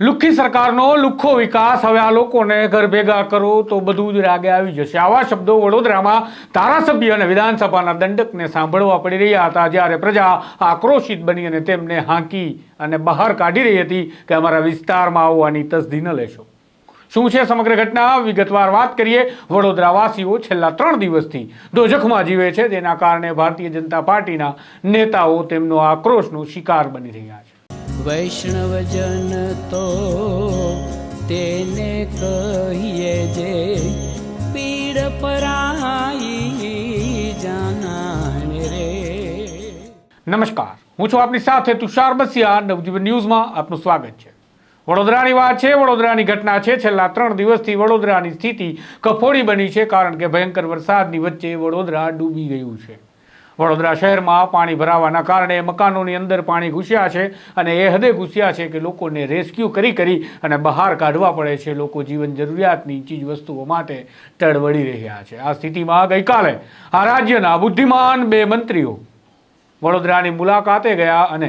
લુખ્ખી સરકારનો લુખ્ખો વિકાસ. હવે આ લોકોને ઘર ભેગા કરો તો બધું જ રાગે આવી જશે. આવા શબ્દો વડોદરામાં ધારાસભ્ય અને વિધાનસભાના દંડકને સાંભળવા પડી રહ્યા હતા જ્યારે પ્રજા આક્રોશિત બની અને તેમને હાંકી અને બહાર કાઢી રહી હતી કે અમારા વિસ્તારમાં આવવાની તસદી ન લેશો. શું છે સમગ્ર ઘટના? વિગતવાર વાત કરીએ. વડોદરાવાસીઓ છેલ્લા ત્રણ દિવસથી દોજખમાં જીવે છે. જેના કારણે ભારતીય જનતા પાર્ટીના નેતાઓ તેમનો આક્રોશનો શિકાર બની રહ્યા છે. વૈષ્ણવજન તો તેને કહીએ જે પીડ પરાઈ જાનાને રે. નમસ્કાર. હું છું આપની સાથે તુષાર બસિયા. નવજીવન ન્યૂઝમાં આપનું સ્વાગત છે. વડોદરાની વાત છે, વડોદરાની ઘટના છે. છેલ્લા ત્રણ દિવસથી વડોદરાની સ્થિતિ કફોડી બની છે કારણ કે ભયંકર વરસાદની વચ્ચે વડોદરા ડૂબી ગયું છે. વડોદરા શહેરમાં પાણી ભરાવાના કારણે મકાનોની અંદર પાણી ઘૂસ્યા છે અને એ હદે ઘૂસ્યા છે કે લોકોને રેસ્ક્યુ કરી કરી અને બહાર કાઢવા પડે છે. લોકો જીવન જરૂરિયાતની ચીજ વસ્તુઓ માટે ટળવળી રહ્યા છે. આ સ્થિતિમાં ગઈકાલે આ રાજ્યના બુદ્ધિમાન બે મંત્રીઓ વડોદરાની મુલાકાતે ગયા અને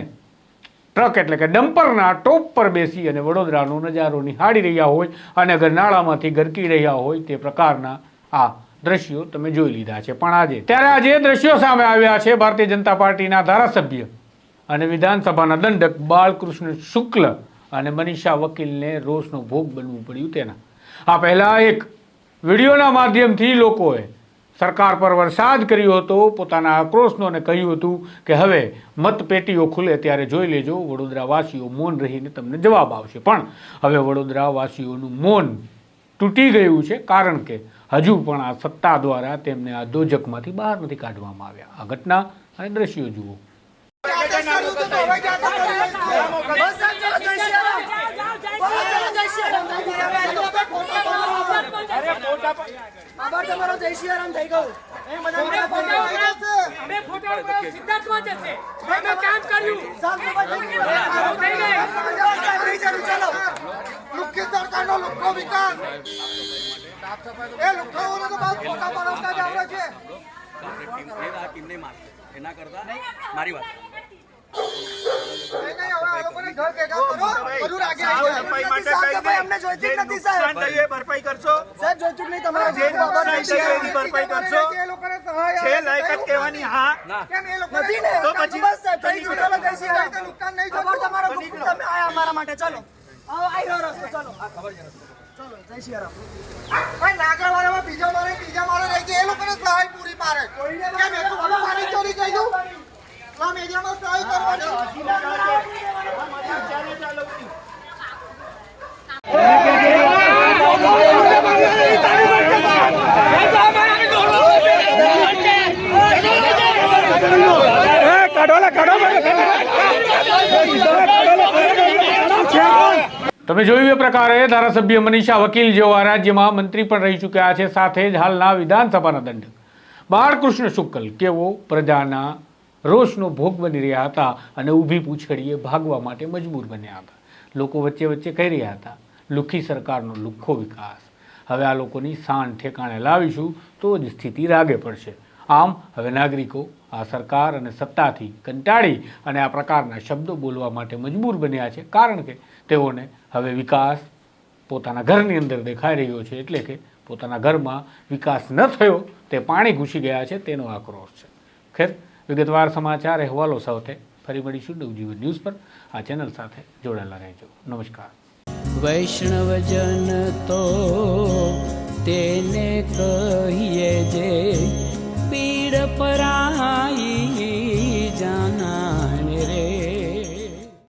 ટ્રક એટલે કે ડમ્પરના ટોપ પર બેસી અને વડોદરાનો નજારો નિહાળી રહ્યા હોય અને ગરનાળામાંથી ગરકી રહ્યા હોય તે પ્રકારના આ દ્રશ્યો તમે જોઈ લીધા છે. પણ આજે, ત્યારે આજે દ્રશ્યો સામે આવ્યા છે ભારતીય જનતા પાર્ટીના ધારાસભ્ય અને વિધાનસભાના દંડક બાળકૃષ્ણ શુક્લ અને મનીષા વકીલને રોષનો ભોગ બનવું પડ્યું તેના. આ પહેલા એક વિડીયોના માધ્યમથી લોકોએ સરકાર પર વરસાદ કર્યો હતો, પોતાના આક્રોશનો અને કહ્યું હતું કે હવે મતપેટીઓ ખુલે ત્યારે જોઈ લેજો, વડોદરાવાસીઓ મૌન રહીને તમને જવાબ આવશે. પણ હવે વડોદરાવાસીઓનું મૌન તૂટી ગયું છે કારણ કે હજુ પણ આ સત્તા દ્વારા તેમને આ દોજકમાંથી બહાર નથી કાઢવામાં આવ્યા. આ ઘટના અને દ્રશ્યો જુઓ. સિદ્ધાર્થમાં જશે કામ કર્યું ચાલો લુખ્ખી વિકાસ. એ લુખ્ખાઓને તો બસ ફોટા પડાવતા જ આવડે છે. ટીમને મારશે એના કરતા મારી વાત ભરપાઈ કરશો? ભરપાઈ કરશો? છે લાયકાત કહેવાની હા. ને. તો પછી-. નુકસાન નહીં તમારો માટે. ચાલો. બીજો મારે ત્રીજા મારે રહી ગયા. એ લોકોને સહાય પૂરી પાડે કેમ એ તો બધું પાણી ચોરી ગયું આ મીડિયામાં સહાય કરવાની તમે જોયું એ પ્રકારે ધારાસભ્ય મનીષા વકીલ આ રાજ્યમાં મંત્રી પણ રહી ચૂક્યા છે, સાથે જ હાલના વિધાનસભાના દંડક. બાળકૃષ્ણ શુક્લ કેવો પ્રજાના રોષનો ભોગ બની રહ્યા હતા અને ઊભી પૂંછડીએ ભાગવા માટે મજબૂર બન્યા હતા. લોકો વચ્ચે વચ્ચે કહી રહ્યા હતા લુખ્ખી સરકારનો લુખ્ખો વિકાસ. હવે આ લોકોની સાન ઠેકાણે લાવીશું તો જ સ્થિતિ રાગે પડશે. આમ હવે નાગરિકો આ સરકાર અને સત્તાથી કંટાળી અને આ પ્રકારના શબ્દો બોલવા માટે મજબૂર બન્યા છે, કારણ કે તેઓને હવે વિકાસ પોતાના ઘરની અંદર દેખાઈ રહ્યો છે, એટલે કે પોતાના ઘરમાં વિકાસ ન થયો તે પાણી ઘૂસી ગયા છે, તેનો આક્રોશ છે. ખેર, વિગતવાર સમાચાર, અહેવાલો સાથે ફરી મળીશું નવજીવન ન્યૂઝ પર. આ ચેનલ સાથે જોડાયેલા રહેજો. નમસ્કાર. વૈષ્ણવજન તો તેને પીડ